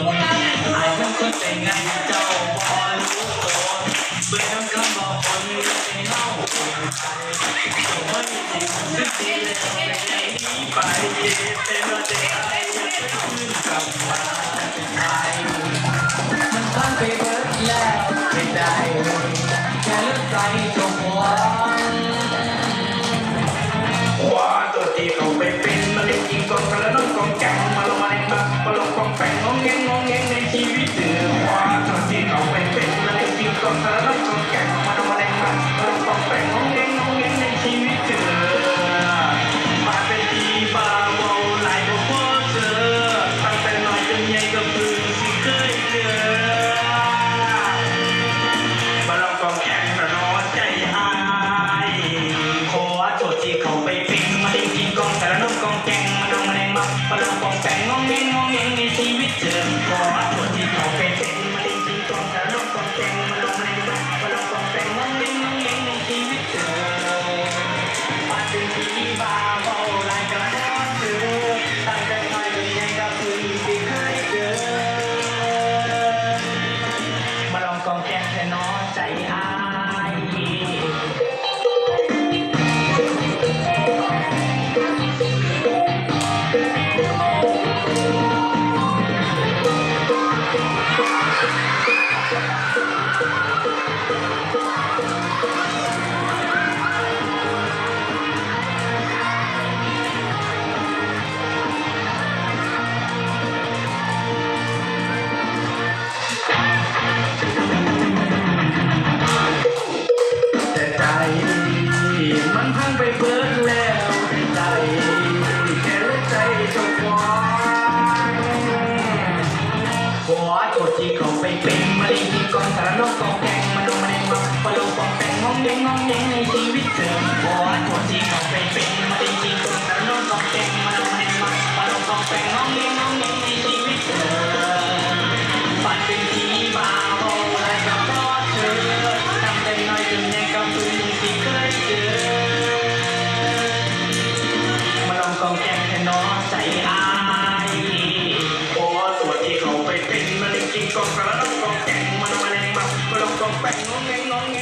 นหลายคนคนแต่งงานเจ้าพอรู้ตัวเบื่อน้ำบอกคนไม่เน่าคนไทยคนจริงซึ่ดีแล้วในนี้ไปเย็นเป็เราจะไปยังไม่นกลับมา กองแค่แค่น้อยใจอาย ในชีวิตเธอบอกว่าตัวจริงเราเป็นเป็มาจริงๆแล้วน้อกต้องแกงมาลงให้มงมาปลอมตั้งแกงน้องนงนงในชีวิตเธอปันเป็นผีบ้าโบแลกับรอดเธอทำได้น้อยจนในกำมือที่เคยเจอมาลองต้งแกงแค่นองใจอายโอ้ตัวที่เขาไปเป็นมาจริงๆก็กระลอกต้งแกงมาลงมแรงมามาลงต้องแปงน้องเงน้อง